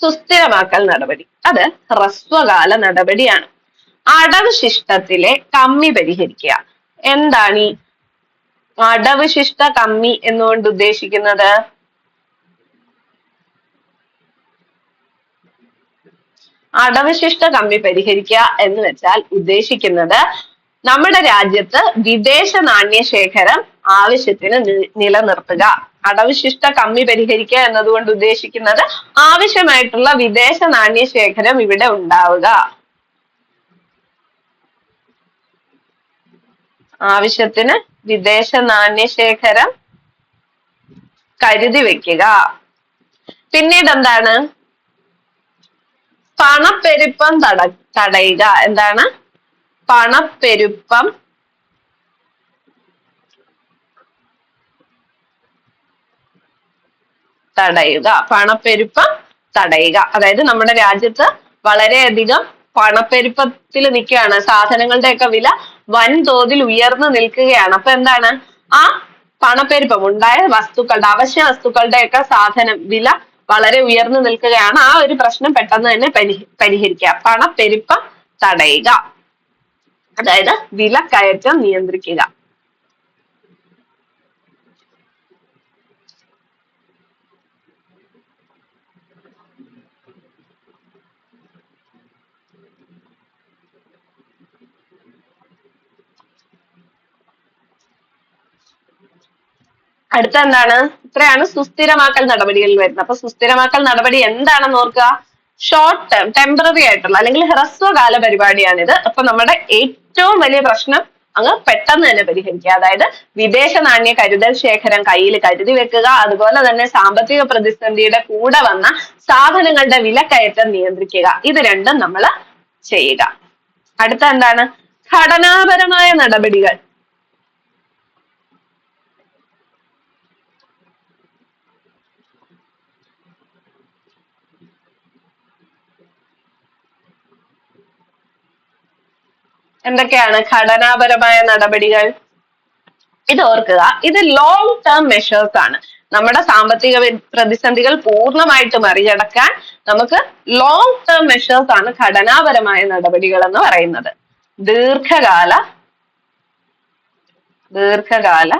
സുസ്ഥിരമാക്കൽ നടപടി. അത് ഹ്രസ്വകാല നടപടിയാണ്. അടവ് ശിഷ്ടത്തിലെ കമ്മി പരിഹരിക്കുക. എന്താണ് ഈ അടവ് ശിഷ്ട കമ്മി എന്നുകൊണ്ട് ഉദ്ദേശിക്കുന്നത്? അടവശിഷ്ട കമ്മി പരിഹരിക്കുക എന്ന് വെച്ചാൽ ഉദ്ദേശിക്കുന്നത് നമ്മുടെ രാജ്യത്ത് വിദേശ നാണ്യ ശേഖരം ആവശ്യത്തിന് നിലനിർത്തുക. അടവശിഷ്ട കമ്മി പരിഹരിക്കുക എന്നതുകൊണ്ട് ഉദ്ദേശിക്കുന്നത് ആവശ്യമായിട്ടുള്ള വിദേശ നാണ്യ ശേഖരം ഇവിടെ ഉണ്ടാവുക. ആവശ്യത്തിന് വിദേശ നാണ്യശേഖരം കരുതി വെക്കുക. പിന്നീട് എന്താണ്? പണപ്പെരുപ്പം തട തടയുക. എന്താണ്? പണപ്പെരുപ്പം തടയുക. പണപ്പെരുപ്പം തടയുക. അതായത് നമ്മുടെ രാജ്യത്ത് വളരെയധികം പണപ്പെരുപ്പത്തിൽ നിൽക്കുകയാണ്. സാധനങ്ങളുടെയൊക്കെ വില വൻതോതിൽ ഉയർന്നു നിൽക്കുകയാണ്. അപ്പൊ എന്താണ്? ആ പണപ്പെരുപ്പം ഉണ്ടായ വസ്തുക്കളുടെ അവശ്യ വസ്തുക്കളുടെ ഒക്കെ സാധനം വില വളരെ ഉയർന്നു നിൽക്കുകയാണ്. ആ ഒരു പ്രശ്നം പെട്ടെന്ന് തന്നെ പരിഹ പരിഹരിക്കുക. പണപ്പെരുപ്പം തടയുക. അതായത് കയറ്റം നിയന്ത്രിക്കുക. അടുത്ത എന്താണ് ഇത്രയാണ് സുസ്ഥിരമാക്കൽ നടപടികളിൽ വരുന്നത്. അപ്പൊ സുസ്ഥിരമാക്കൽ നടപടി എന്താണെന്ന് ഓർക്കുക? ഷോർട്ട് ടേം ടെമ്പററി ആയിട്ടുള്ള അല്ലെങ്കിൽ ഹ്രസ്വകാല പരിപാടിയാണിത്. അപ്പൊ നമ്മുടെ ഏറ്റവും വലിയ പ്രശ്നം അങ്ങ് പെട്ടെന്ന് തന്നെ പരിഹരിക്കുക. അതായത് വിദേശ നാണ്യ കരുതൽ ശേഖരം കയ്യിൽ കരുതി വെക്കുക. അതുപോലെ തന്നെ സാമ്പത്തിക പ്രതിസന്ധിയുടെ കൂടെ വന്ന സാധനങ്ങളുടെ വിലക്കയറ്റം നിയന്ത്രിക്കുക. ഇത് രണ്ടും നമ്മൾ ചെയ്യുക. അടുത്ത എന്താണ്? ഘടനാപരമായ നടപടികൾ. എന്തൊക്കെയാണ് ഘടനാപരമായ നടപടികൾ? ഇത് ഓർക്കുക ഇത് ലോങ് ടേം മെഷേഴ്സ് ആണ്. നമ്മുടെ സാമ്പത്തിക പ്രതിസന്ധികൾ പൂർണമായിട്ട് മറികടക്കാൻ നമുക്ക് ലോങ് ടേം മെഷേഴ്സ് ആണ് ഘടനാപരമായ നടപടികൾ എന്ന് പറയുന്നത്. ദീർഘകാല ദീർഘകാല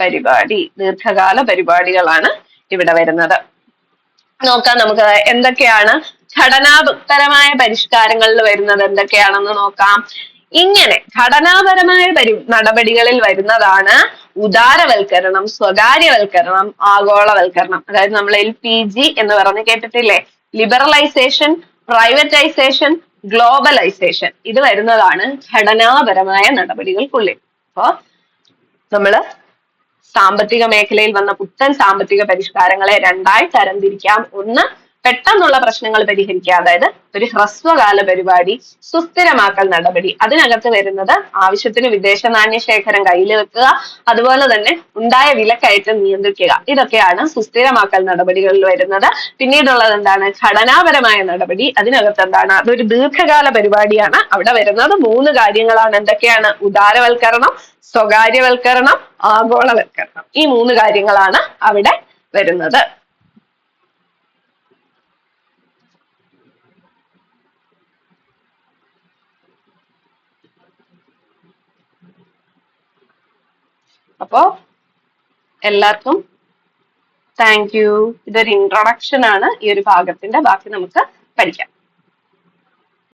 പരിപാടി ദീർഘകാല പരിപാടികളാണ് ഇവിടെ വരുന്നത്. നോക്കാം നമുക്ക് എന്തൊക്കെയാണ് ഘടനാപരമായ പരിഷ്കാരങ്ങളിൽ വരുന്നത് എന്തൊക്കെയാണെന്ന് നോക്കാം. ഇങ്ങനെ ഘടനാപരമായ പരി നടപടികളിൽ വരുന്നതാണ് ഉദാരവൽക്കരണം സ്വകാര്യവൽക്കരണം ആഗോളവൽക്കരണം. അതായത് നമ്മൾ എൽ പി ജി എന്ന് പറഞ്ഞ് കേട്ടിട്ടില്ലേ? Liberalisation privatisation globalisation. ഇത് വരുന്നതാണ് ഘടനാപരമായ നടപടികൾക്കുള്ളിൽ. അപ്പോ നമ്മൾ സാമ്പത്തിക മേഖലയിൽ വന്ന പുത്തൻ സാമ്പത്തിക പരിഷ്കാരങ്ങളെ രണ്ടായി തരംതിരിക്കാം. ഒന്ന് പെട്ടെന്നുള്ള പ്രശ്നങ്ങൾ പരിഹരിക്കുക. അതായത് ഒരു ഹ്രസ്വകാല പരിപാടി സുസ്ഥിരമാക്കൽ നടപടി. അതിനകത്ത് വരുന്നത് ആവശ്യത്തിന് വിദേശ നാണ്യ ശേഖരം കയ്യിൽ വെക്കുക അതുപോലെ തന്നെ ഉണ്ടായ വിലക്കയറ്റം നിയന്ത്രിക്കുക. ഇതൊക്കെയാണ് സുസ്ഥിരമാക്കൽ നടപടികളിൽ വരുന്നത്. പിന്നീടുള്ളത് എന്താണ്? ഘടനാപരമായ നടപടി. അതിനകത്ത് എന്താണ്? അതൊരു ദീർഘകാല പരിപാടിയാണ് അവിടെ വരുന്നത്. മൂന്ന് കാര്യങ്ങളാണ്. എന്തൊക്കെയാണ്? ഉദാരവൽക്കരണം സ്വകാര്യവൽക്കരണം ആഗോളവൽക്കരണം. ഈ മൂന്ന് കാര്യങ്ങളാണ് അവിടെ വരുന്നത്. അപ്പോ എല്ലാവർക്കും താങ്ക് യു ഇതൊരു ഇൻട്രൊഡക്ഷൻ ആണ്. ഈ ഒരു ഭാഗത്തിന്റെ ബാക്കി നമുക്ക് പഠിക്കാം.